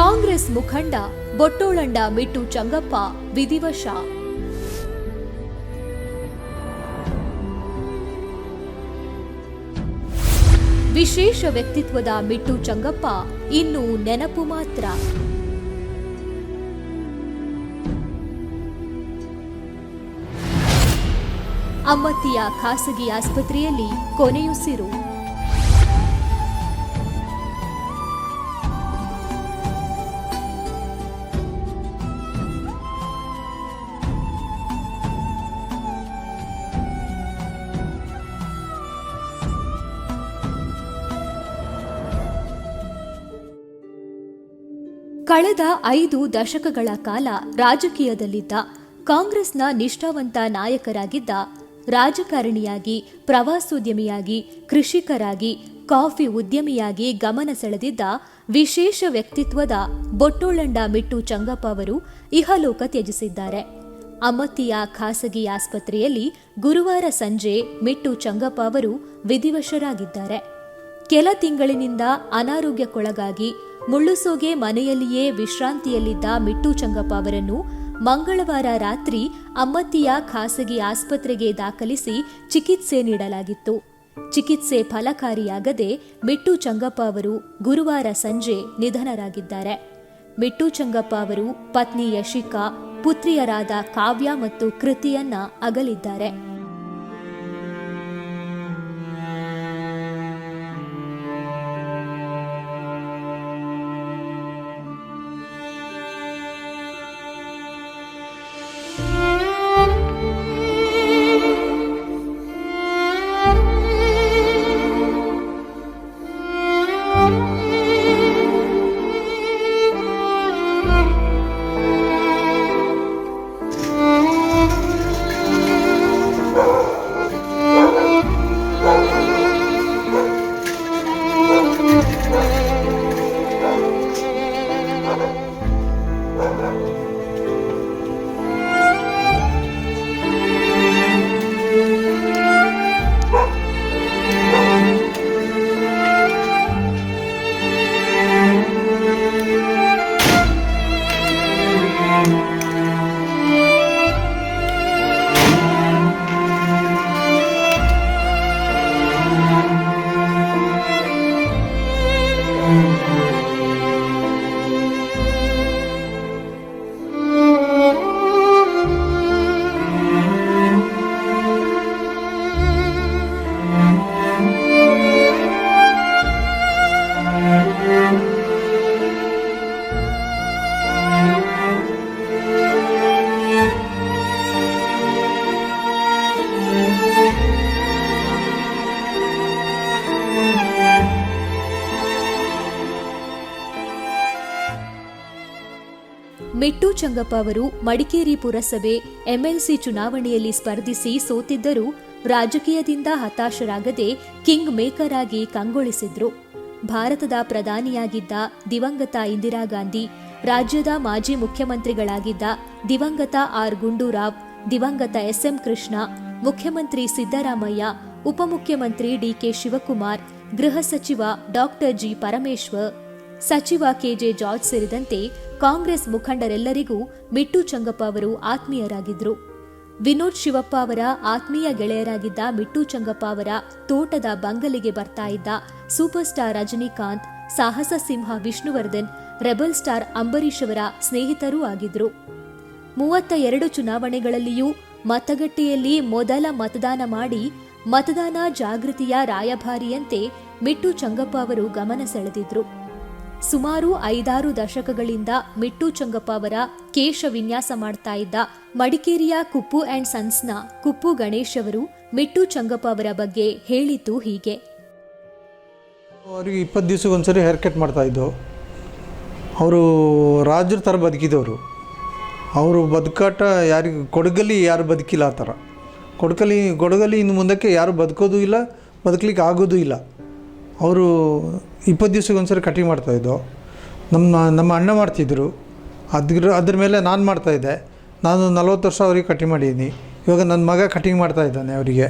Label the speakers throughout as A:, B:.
A: ಕಾಂಗ್ರೆಸ್ ಮುಖಂಡ ಬೊಟ್ಟೋಳಂಡ ಮಿಟ್ಟು ಚಂಗಪ್ಪ ವಿಧಿವಶ. ವಿಶೇಷ ವ್ಯಕ್ತಿತ್ವದ ಮಿಟ್ಟು ಚಂಗಪ್ಪ ಇನ್ನು ನೆನಪು ಮಾತ್ರ. ಅಮ್ಮತ್ತಿಯ ಖಾಸಗಿ ಆಸ್ಪತ್ರೆಯಲ್ಲಿ ಕೊನೆಯುಸಿರು. ಕಳೆದ ಐದು ದಶಕಗಳ ಕಾಲ ರಾಜಕೀಯದಲ್ಲಿದ್ದ ಕಾಂಗ್ರೆಸ್ನ ನಿಷ್ಠಾವಂತ ನಾಯಕರಾಗಿದ್ದ ರಾಜಕಾರಣಿಯಾಗಿ, ಪ್ರವಾಸೋದ್ಯಮಿಯಾಗಿ, ಕೃಷಿಕರಾಗಿ, ಕಾಫಿ ಉದ್ಯಮಿಯಾಗಿ ಗಮನ ಸೆಳೆದಿದ್ದ ವಿಶೇಷ ವ್ಯಕ್ತಿತ್ವದ ಬೊಟ್ಟೋಳಂಡ ಮಿಟ್ಟು ಚಂಗಪ್ಪ ಅವರು ಇಹಲೋಕ ತ್ಯಜಿಸಿದ್ದಾರೆ. ಅಮತಿಯ ಖಾಸಗಿ ಆಸ್ಪತ್ರೆಯಲ್ಲಿ ಗುರುವಾರ ಸಂಜೆ ಮಿಟ್ಟು ಚಂಗಪ್ಪ ಅವರು ವಿಧಿವಶರಾಗಿದ್ದಾರೆ. ಕೆಲ ತಿಂಗಳಿನಿಂದ ಅನಾರೋಗ್ಯಕ್ಕೊಳಗಾಗಿ ಮುಳ್ಳುಸೋಗೆ ಮನೆಯಲ್ಲಿಯೇ ವಿಶ್ರಾಂತಿಯಲ್ಲಿದ್ದ ಮಿಟ್ಟು ಚಂಗಪ್ಪ ಅವರನ್ನು ಮಂಗಳವಾರ ರಾತ್ರಿ ಅಮ್ಮತ್ತಿಯ ಖಾಸಗಿ ಆಸ್ಪತ್ರೆಗೆ ದಾಖಲಿಸಿ ಚಿಕಿತ್ಸೆ ನೀಡಲಾಗಿತ್ತು. ಚಿಕಿತ್ಸೆ ಫಲಕಾರಿಯಾಗದೆ ಮಿಟ್ಟು ಚಂಗಪ್ಪ ಅವರು ಗುರುವಾರ ಸಂಜೆ ನಿಧನರಾಗಿದ್ದಾರೆ. ಮಿಟ್ಟು ಚಂಗಪ್ಪ ಅವರು ಪತ್ನಿ ಯಶಿಕಾ, ಪುತ್ರಿಯರಾದ ಕಾವ್ಯ ಮತ್ತು ಕೃತಿಯನ್ನ ಅಗಲಿದ್ದಾರೆ. Bye. ಮಿಟ್ಟು ಚಂಗಪ್ಪ ಅವರು ಮಡಿಕೇರಿ ಪುರಸಭೆ ಎಂಎಲ್ಸಿ ಚುನಾವಣೆಯಲ್ಲಿ ಸ್ಪರ್ಧಿಸಿ ಸೋತಿದ್ದರೂ ರಾಜಕೀಯದಿಂದ ಹತಾಶರಾಗದೆ ಕಿಂಗ್ ಮೇಕರ್ ಆಗಿ ಕಂಗೊಳಿಸಿದ್ರು. ಭಾರತದ ಪ್ರಧಾನಿಯಾಗಿದ್ದ ದಿವಂಗತ ಇಂದಿರಾ ಗಾಂಧಿ, ರಾಜ್ಯದ ಮಾಜಿ ಮುಖ್ಯಮಂತ್ರಿಗಳಾಗಿದ್ದ ದಿವಂಗತ ಆರ್ ಗುಂಡೂರಾವ್, ದಿವಂಗತ ಎಸ್ಎಂ ಕೃಷ್ಣ, ಮುಖ್ಯಮಂತ್ರಿ ಸಿದ್ದರಾಮಯ್ಯ, ಉಪಮುಖ್ಯಮಂತ್ರಿ ಡಿಕೆ ಶಿವಕುಮಾರ್, ಗೃಹ ಸಚಿವ ಡಾಕ್ಟರ್ ಜಿ ಪರಮೇಶ್ವರ್, ಸಚಿವ ಕೆಜೆ ಜಾರ್ಜ್ ಸೇರಿದಂತೆ ಕಾಂಗ್ರೆಸ್ ಮುಖಂಡರೆಲ್ಲರಿಗೂ ಮಿಟ್ಟು ಚಂಗಪ್ಪ ಅವರು ಆತ್ಮೀಯರಾಗಿದ್ದರು. ವಿನೋದ್ ಶಿವಪ್ಪ ಅವರ ಆತ್ಮೀಯ ಗೆಳೆಯರಾಗಿದ್ದ ಮಿಟ್ಟು ಚಂಗಪ್ಪ ಅವರ ತೋಟದ ಬಂಗಲಿಗೆ ಬರ್ತಾ ಇದ್ದ ಸೂಪರ್ ಸ್ಟಾರ್ ರಜನಿಕಾಂತ್, ಸಾಹಸ ಸಿಂಹ ವಿಷ್ಣುವರ್ಧನ್, ರೆಬಲ್ ಸ್ಟಾರ್ ಅಂಬರೀಷ್ ಅವರ ಸ್ನೇಹಿತರೂ ಆಗಿದ್ರು. ಮೂವತ್ತ ಎರಡು ಚುನಾವಣೆಗಳಲ್ಲಿಯೂ ಮತಗಟ್ಟೆಯಲ್ಲಿ ಮೊದಲ ಮತದಾನ ಮಾಡಿ ಮತದಾನ ಜಾಗೃತಿಯ ರಾಯಭಾರಿಯಂತೆ ಮಿಟ್ಟು ಚಂಗಪ್ಪ ಅವರು ಗಮನ ಸೆಳೆದಿದ್ರು. ಸುಮಾರು ಐದಾರು ದಶಕಗಳಿಂದ ಮಿಟ್ಟು ಚಂಗಪ್ಪ ಅವರ ಕೇಶ ವಿನ್ಯಾಸ ಮಾಡ್ತಾ ಇದ್ದ ಮಡಿಕೇರಿಯ ಕುಪ್ಪು ಅಂಡ್ ಸನ್ಸ್ನ ಕುಪ್ಪು ಗಣೇಶ್ ಅವರು ಮಿಟ್ಟು ಚಂಗಪ್ಪ ಅವರ ಬಗ್ಗೆ ಹೇಳಿದ್ದು ಹೀಗೆ.
B: ಅವರಿಗೆ ಇಪ್ಪತ್ತು ದಿವಸಕ್ಕೆ ಒಂದ್ಸರಿ ಹೇರ್ ಕಟ್ ಮಾಡ್ತಾಯಿದ್ದು ಅವರು ರಾಜರ ಥರ ಬದುಕಿದವರು. ಅವರು ಬದುಕಾಟ ಯಾರಿಗೂ, ಕೊಡಗಲ್ಲಿ ಯಾರು ಬದುಕಿಲ್ಲ ಆ ಥರ. ಕೊಡಗಲ್ಲಿ ಕೊಡಗಲ್ಲಿ ಇನ್ನು ಮುಂದಕ್ಕೆ ಯಾರು ಬದುಕೋದು ಇಲ್ಲ, ಬದುಕಲಿಕ್ಕೆ ಆಗೋದು ಇಲ್ಲ. ಅವರು ಇಪ್ಪತ್ತು ದಿವ್ಸಕ್ಕೆ ಒಂದ್ಸರಿ ಕಟಿಂಗ್ ಮಾಡ್ತಾಯಿದ್ದು ನಮ್ಮ ನಮ್ಮ ಅಣ್ಣ ಮಾಡ್ತಿದ್ದರು ಅದ್ರ ಅದ್ರ ಮೇಲೆ ನಾನು ಮಾಡ್ತಾಯಿದ್ದೆ ನಾನು ನಲ್ವತ್ತು ವರ್ಷ ಅವರಿಗೆ ಕಟಿಂಗ್ ಮಾಡಿದ್ದೀನಿ. ಇವಾಗ ನನ್ನ ಮಗ ಕಟಿಂಗ್ ಮಾಡ್ತಾ ಇದ್ದಾನೆ ಅವರಿಗೆ.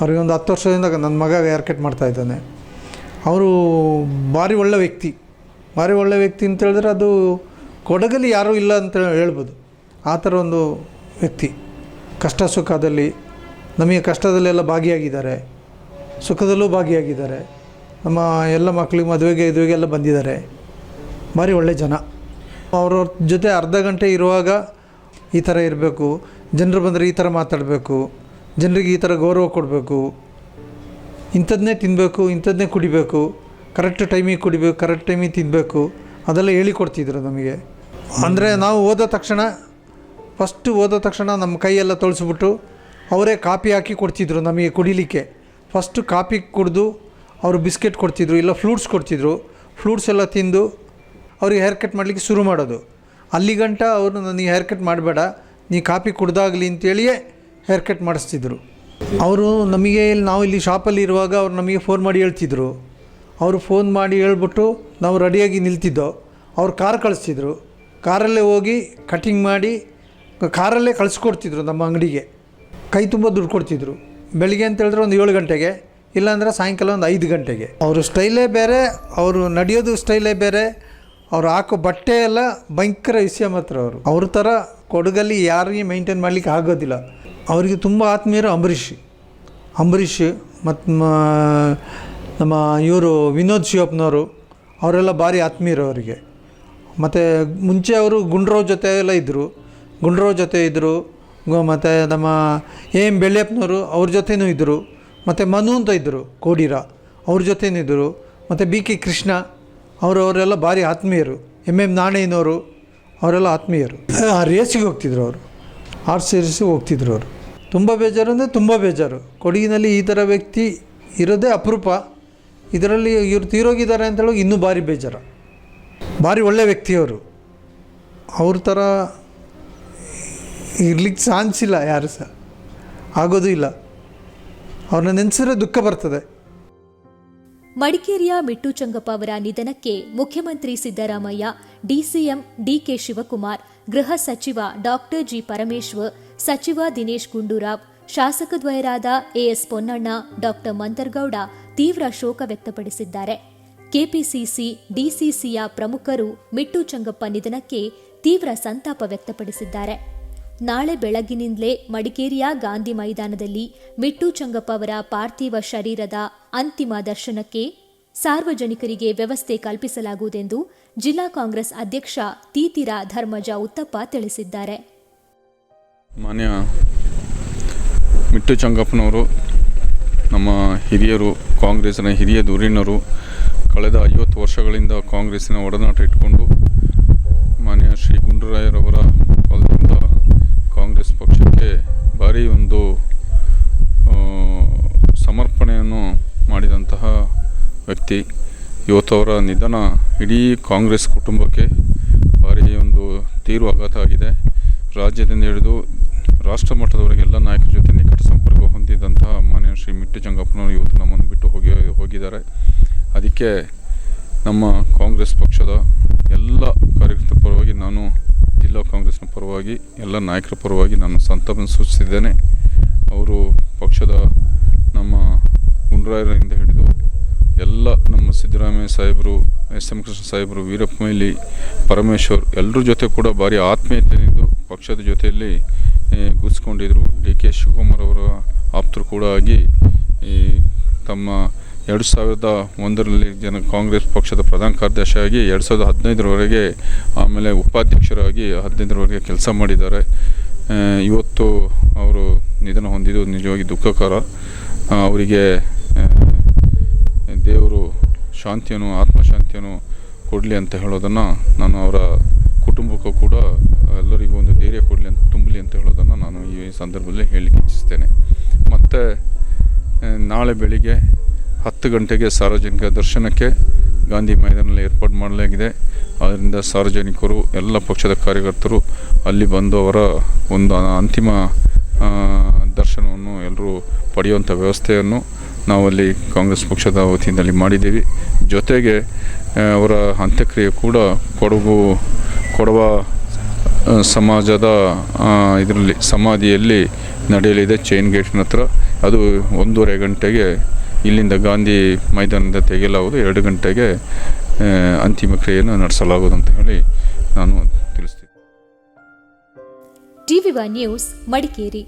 B: ಅವ್ರಿಗೆ ಒಂದು ಹತ್ತು ವರ್ಷದಿಂದ ನನ್ನ ಮಗ ಹೇರ್ ಕಟ್ ಮಾಡ್ತಾ ಇದ್ದಾನೆ. ಅವರು ಭಾರಿ ಒಳ್ಳೆ ವ್ಯಕ್ತಿ. ಭಾರಿ ಒಳ್ಳೆ ವ್ಯಕ್ತಿ ಅಂತ ಹೇಳಿದ್ರೆ ಅದು ಕೊಡಗಲ್ಲಿ ಯಾರೂ ಇಲ್ಲ ಅಂತ ಹೇಳ್ಬೋದು. ಆ ಥರ ಒಂದು ವ್ಯಕ್ತಿ. ಕಷ್ಟ ಸುಖದಲ್ಲಿ, ನಮಗೆ ಕಷ್ಟದಲ್ಲೆಲ್ಲ ಭಾಗಿಯಾಗಿದ್ದಾರೆ. ಸುಖದಲ್ಲೂ ಭಾಗಿಯಾಗಿದ್ದಾರೆ. ನಮ್ಮ ಎಲ್ಲ ಮಕ್ಕಳಿಗೆ ಮದುವೆಗೆ ಇದುವೆಗೆಲ್ಲ ಬಂದಿದ್ದಾರೆ. ಭಾರಿ ಒಳ್ಳೆ ಜನ. ಅವ್ರವ್ರ ಜೊತೆ ಅರ್ಧ ಗಂಟೆ ಇರುವಾಗ ಈ ಥರ ಇರಬೇಕು. ಜನರು ಬಂದರೆ ಈ ಥರ ಮಾತಾಡಬೇಕು. ಜನರಿಗೆ ಈ ಥರ ಗೌರವ ಕೊಡಬೇಕು. ಇಂಥದ್ದನ್ನೇ ತಿನ್ನಬೇಕು ಇಂಥದ್ದನ್ನೇ ಕುಡಿಬೇಕು. ಕರೆಕ್ಟ್ ಟೈಮಿಗೆ ಕುಡಿಬೇಕು, ಕರೆಕ್ಟ್ ಟೈಮಿಗೆ ತಿನ್ನಬೇಕು ಅದೆಲ್ಲ ಹೇಳಿಕೊಡ್ತಿದ್ರು ನಮಗೆ. ಅಂದರೆ ನಾವು ಓದೋ ತಕ್ಷಣ ಫಸ್ಟು ಓದೋ ತಕ್ಷಣ ನಮ್ಮ ಕೈಯೆಲ್ಲ ತೊಳಸ್ಬಿಟ್ಟು ಅವರೇ ಕಾಪಿ ಹಾಕಿ ಕೊಡ್ತಿದ್ರು ನಮಗೆ ಕುಡಿಲಿಕ್ಕೆ. ಫಸ್ಟು ಕಾಪಿ ಕುಡಿದು ಅವರು ಬಿಸ್ಕೆಟ್ ಕೊಡ್ತಿದ್ರು ಇಲ್ಲ ಫ್ರೂಟ್ಸ್ ಕೊಡ್ತಿದ್ರು, ಫ್ರೂಟ್ಸ್ ಎಲ್ಲ ತಿಂದು ಅವ್ರಿಗೆ ಹೇರ್ ಕಟ್ ಮಾಡಲಿಕ್ಕೆ ಶುರು ಮಾಡೋದು. ಅಲ್ಲಿ ಗಂಟ ಅವರು ನನಗೆ ಹೇರ್ ಕಟ್ ಮಾಡಬೇಡ, ನೀ ಕಾಪಿ ಕುಡ್ದಾಗಲಿ ಅಂತೇಳಿಯೇ ಹೇರ್ ಕಟ್ ಮಾಡಿಸ್ತಿದ್ರು. ಅವರು ನಮಗೆ ಇಲ್ಲಿ, ನಾವು ಇಲ್ಲಿ ಶಾಪಲ್ಲಿ ಇರುವಾಗ ಅವ್ರು ನಮಗೆ ಫೋನ್ ಮಾಡಿ ಹೇಳ್ತಿದ್ರು. ಅವರು ಫೋನ್ ಮಾಡಿ ಹೇಳ್ಬಿಟ್ಟು ನಾವು ರೆಡಿಯಾಗಿ ನಿಲ್ತಿದ್ದೋ, ಅವ್ರು ಕಾರ್ ಕಳಿಸ್ತಿದ್ರು. ಕಾರಲ್ಲೇ ಹೋಗಿ ಕಟಿಂಗ್ ಮಾಡಿ, ಕಾರಲ್ಲೇ ಕಳಿಸ್ಕೊಡ್ತಿದ್ರು ನಮ್ಮ ಅಂಗಡಿಗೆ. ಕೈ ತುಂಬ ದುಡ್ಡು ಕೊಡ್ತಿದ್ರು. ಬೆಳಿಗ್ಗೆ ಅಂತ ಹೇಳಿದ್ರೆ ಒಂದು ಏಳು ಗಂಟೆಗೆ ಇಲ್ಲಾಂದ್ರೆ ಸಾಯಂಕಾಲ ಒಂದು ಐದು ಗಂಟೆಗೆ. ಅವರು ಸ್ಟೈಲೇ ಬೇರೆ, ಅವರು ನಡೆಯೋದು ಸ್ಟೈಲೇ ಬೇರೆ, ಅವ್ರು ಹಾಕೋ ಬಟ್ಟೆ ಎಲ್ಲ ಭಯಂಕರ ವಿಷಯ ಮಾತ್ರ ಅವರು. ಅವ್ರ ಥರ ಕೊಡಗಲ್ಲಿ ಯಾರಿಗೆ ಮೈಂಟೈನ್ ಮಾಡಲಿಕ್ಕೆ ಆಗೋದಿಲ್ಲ. ಅವರಿಗೆ ತುಂಬ ಆತ್ಮೀಯರು ಅಂಬರೀಷ್. ಅಂಬರೀಷ್ ಮತ್ತು ನಮ್ಮ ಇವರು ವಿನೋದ್ ಶಿವಪ್ಪನವರು, ಅವರೆಲ್ಲ ಭಾರಿ ಆತ್ಮೀಯರು ಅವರಿಗೆ. ಮತ್ತು ಮುಂಚೆ ಅವರು ಗುಂಡ್ರೋ ಜೊತೆ ಎಲ್ಲ ಇದ್ದರು ಗುಂಡ್ರೋ ಜೊತೆ ಇದ್ದರು ಮತ್ತು ನಮ್ಮ ಎ ಎಂ ಬೆಳ್ಳೆಪ್ಪನವರು ಅವ್ರ ಜೊತೆನೂ ಇದ್ದರು ಮತ್ತು ಮನು ಅಂತ ಇದ್ದರು ಕೋಡಿರ. ಅವ್ರ ಜೊತೆನಿದ್ದರು ಮತ್ತು ಬಿ ಕೆ ಕೃಷ್ಣ ಅವರು ಅವರೆಲ್ಲ ಭಾರಿ ಆತ್ಮೀಯರು. ಎಂ ಎಂ ನಾಣಯ್ಯನವರು ಅವರೆಲ್ಲ ಆತ್ಮೀಯರು. ಆ, ರೇಸಿಗೆ ಹೋಗ್ತಿದ್ರು ಅವರು. ಆರ್ ರೇಸಿಗೆ ಹೋಗ್ತಿದ್ರು ಅವರು. ತುಂಬ ಬೇಜಾರು ಅಂದರೆ ತುಂಬ ಬೇಜಾರು. ಕೊಡಗಿನಲ್ಲಿ ಈ ಥರ ವ್ಯಕ್ತಿ ಇರೋದೇ ಅಪರೂಪ. ಇದರಲ್ಲಿ ಇವರು ತೀರೋಗಿದ್ದಾರೆ ಅಂತ ಹೇಳೋ ಇನ್ನೂ ಭಾರಿ ಬೇಜಾರು. ಭಾರಿ ಒಳ್ಳೆ ವ್ಯಕ್ತಿಯವರು ಅವ್ರ. ಥರ ಇರ್ಲಿಕ್ಕೆ ಚಾನ್ಸ್ ಇಲ್ಲ ಯಾರು ಸಹ. ಆಗೋದು ಇಲ್ಲ. ಅವ್ರನ್ನ ನೆನೆಸಿದ್ರೆ ದುಃಖ ಬರ್ತದೆ.
A: ಮಡಿಕೇರಿಯ ಮಿಟ್ಟು ಚಂಗಪ್ಪ ಅವರ ನಿಧನಕ್ಕೆ ಮುಖ್ಯಮಂತ್ರಿ ಸಿದ್ದರಾಮಯ್ಯ, ಡಿಸಿಎಂ ಡಿಕೆ ಶಿವಕುಮಾರ್, ಗೃಹ ಸಚಿವ ಡಾಕ್ಟರ್ ಜಿ ಪರಮೇಶ್ವರ್ ಸಚಿವ ದಿನೇಶ್ ಗುಂಡೂರಾವ್ ಶಾಸಕದ್ವಯರಾದ ಎಎಸ್ ಪೊನ್ನಣ್ಣ, ಡಾಕ್ಟರ್ ಮಂತರ್ಗೌಡ ತೀವ್ರ ಶೋಕ ವ್ಯಕ್ತಪಡಿಸಿದ್ದಾರೆ. ಕೆಪಿಸಿಸಿ, ಡಿಸಿಸಿಯ ಪ್ರಮುಖರು ಮಿಟ್ಟು ಚಂಗಪ್ಪ ನಿಧನಕ್ಕೆ ತೀವ್ರ ಸಂತಾಪ ವ್ಯಕ್ತಪಡಿಸಿದ್ದಾರೆ. ನಾಳೆ ಬೆಳಗ್ಗಿನಿಂದಲೇ ಮಡಿಕೇರಿಯ ಗಾಂಧಿ ಮೈದಾನದಲ್ಲಿ ಮಿಟ್ಟು ಚಂಗಪ್ಪ ಅವರ ಪಾರ್ಥಿವ ಶರೀರದ ಅಂತಿಮ ದರ್ಶನಕ್ಕೆ ಸಾರ್ವಜನಿಕರಿಗೆ ವ್ಯವಸ್ಥೆ ಕಲ್ಪಿಸಲಾಗುವುದೆಂದು ಜಿಲ್ಲಾ ಕಾಂಗ್ರೆಸ್ ಅಧ್ಯಕ್ಷ ತೀತಿರ ಧರ್ಮಜ ಉತ್ತಪ್ಪ ತಿಳಿಸಿದ್ದಾರೆ.
C: ಮಾನ್ಯ ಮಿಟ್ಟು ಚಂಗಪ್ಪನವರು, ನಮ್ಮ ಹಿರಿಯರು ಕಾಂಗ್ರೆಸ್ನ ಹಿರಿಯ ಧುರೀಣರು, ಕಳೆದ ಐವತ್ತು ವರ್ಷಗಳಿಂದ ಕಾಂಗ್ರೆಸ್ಸಿನ ಒಡನಾಟ ಇಟ್ಕೊಂಡು ಮಾನ್ಯ ಶ್ರೀ ಗುಂಡೂರಾಯರವರ ಕಾಂಗ್ರೆಸ್ ಪಕ್ಷಕ್ಕೆ ಭಾರಿ ಒಂದು ಸಮರ್ಪಣೆಯನ್ನು ಮಾಡಿದಂತಹ ವ್ಯಕ್ತಿ. ಇವತ್ತು ಅವರ ನಿಧನ ಇಡೀ ಕಾಂಗ್ರೆಸ್ ಕುಟುಂಬಕ್ಕೆ ಭಾರಿ ಒಂದು ತೀವ್ರ ಆಘಾತ ಆಗಿದೆ. ರಾಜ್ಯದಿಂದ ಹಿಡಿದು ರಾಷ್ಟ್ರ ಮಟ್ಟದವರೆಗೆ ಎಲ್ಲ ನಾಯಕರ ಜೊತೆ ನಿಕಟ ಸಂಪರ್ಕ ಹೊಂದಿದಂತಹ ಮಾನ್ಯ ಶ್ರೀ ಮಿಟ್ಟು ಚಂಗಪ್ಪನವರು ಇವತ್ತು ನಮ್ಮನ್ನು ಬಿಟ್ಟು ಹೋಗಿ, ಹೋಗಿದ್ದಾರೆ. ಅದಕ್ಕೆ ನಮ್ಮ ಕಾಂಗ್ರೆಸ್ ಪಕ್ಷದ ಎಲ್ಲ ಕಾರ್ಯಕರ್ತರ ಪರವಾಗಿ ನಾನು ಜಿಲ್ಲಾ ಕಾಂಗ್ರೆಸ್ನ ಪರವಾಗಿ, ಎಲ್ಲ ನಾಯಕರ ಪರವಾಗಿ ನಾನು ಸಂತಾಪವನ್ನು ಸೂಚಿಸಿದ್ದೇನೆ. ಅವರು ಪಕ್ಷದ ನಮ್ಮ ಗುಂಡ್ರಾಯರಿಂದ ಹಿಡಿದು ಎಲ್ಲ ನಮ್ಮ ಸಿದ್ದರಾಮಯ್ಯ ಸಾಹೇಬರು, ಎಸ್ ಎಂ ಕೃಷ್ಣ ಸಾಹೇಬರು ವೀರಪ್ಪ ಮೊಯ್ಲಿ ಪರಮೇಶ್ವರ್ ಎಲ್ಲರ ಜೊತೆ ಕೂಡ ಭಾರಿ ಆತ್ಮೀಯತೆಯಿಂದ ಪಕ್ಷದ ಜೊತೆಯಲ್ಲಿ ಗುಸ್ಕೊಂಡಿದ್ದರು ಡಿ ಕೆ ಶಿವಕುಮಾರ್ ಅವರ ಆಪ್ತರು ಕೂಡ ಆಗಿ, ಈ, ತಮ್ಮ ಎರಡು ಸಾವಿರದ ಒಂದರಲ್ಲಿ ಜನ ಕಾಂಗ್ರೆಸ್ ಪಕ್ಷದ ಪ್ರಧಾನ ಕಾರ್ಯದರ್ಶಿಯಾಗಿ ಎರಡು ಸಾವಿರದ ಹದಿನೈದರವರೆಗೆ ಆಮೇಲೆ ಉಪಾಧ್ಯಕ್ಷರಾಗಿ ಹದಿನೈದರವರೆಗೆ ಕೆಲಸ ಮಾಡಿದ್ದಾರೆ. ಇವತ್ತು ಅವರು ನಿಧನ ಹೊಂದಿದ್ದು ನಿಜವಾಗಿ ದುಃಖಕರ. ಅವರಿಗೆ ದೇವರು ಶಾಂತಿಯನ್ನು, ಆತ್ಮಶಾಂತಿಯನ್ನು ಕೊಡಲಿ ಅಂತ ಹೇಳೋದನ್ನು ನಾನು ಅವರ ಕುಟುಂಬಕ್ಕೂ ಕೂಡ ಎಲ್ಲರಿಗೂ ಒಂದು ಧೈರ್ಯ ಕೊಡಲಿ ಅಂತ, ತುಂಬಲಿ ಅಂತ ಹೇಳೋದನ್ನು ನಾನು ಈ ಸಂದರ್ಭದಲ್ಲಿ ಹೇಳಲಿಕ್ಕೆ ಇಚ್ಛಿಸ್ತೇನೆ. ಮತ್ತು ನಾಳೆ ಬೆಳಿಗ್ಗೆ ಹತ್ತು ಗಂಟೆಗೆ ಸಾರ್ವಜನಿಕ ದರ್ಶನಕ್ಕೆ ಗಾಂಧಿ ಮೈದಾನದಲ್ಲಿ ಏರ್ಪಾಡು ಮಾಡಲಾಗಿದೆ. ಆದ್ದರಿಂದ ಸಾರ್ವಜನಿಕರು, ಎಲ್ಲ ಪಕ್ಷದ ಕಾರ್ಯಕರ್ತರು ಅಲ್ಲಿ ಬಂದು ಅವರ ಒಂದು ಅಂತಿಮ ದರ್ಶನವನ್ನು ಎಲ್ಲರೂ ಪಡೆಯುವಂಥ ವ್ಯವಸ್ಥೆಯನ್ನು ನಾವಲ್ಲಿ ಕಾಂಗ್ರೆಸ್ ಪಕ್ಷದ ವತಿಯಿಂದಲ್ಲಿ ಮಾಡಿದ್ದೀವಿ. ಜೊತೆಗೆ ಅವರ ಅಂತ್ಯಕ್ರಿಯೆ ಕೂಡ ಕೊಡಗು, ಕೊಡವ ಸಮಾಜದ ಇದರಲ್ಲಿ, ಸಮಾಧಿಯಲ್ಲಿ ನಡೆಯಲಿದೆ ಚೈನ್ ಗೇಟ್ನ ಹತ್ರ ಅದು ಒಂದೂವರೆ ಗಂಟೆಗೆ ಇಲ್ಲಿಂದ ಗಾಂಧಿ ಮೈದಾನದಿಂದ ತೆಗೆಯಲಾಗುವುದು. ಎರಡು ಗಂಟೆಗೆ ಅಂತಿಮ ಕ್ರಿಯೆಯನ್ನು ನಡೆಸಲಾಗುವುದು ಅಂತ ಹೇಳಿ ನಾನು ತಿಳಿಸ್ತೀನಿ.
A: TV news Madikeri.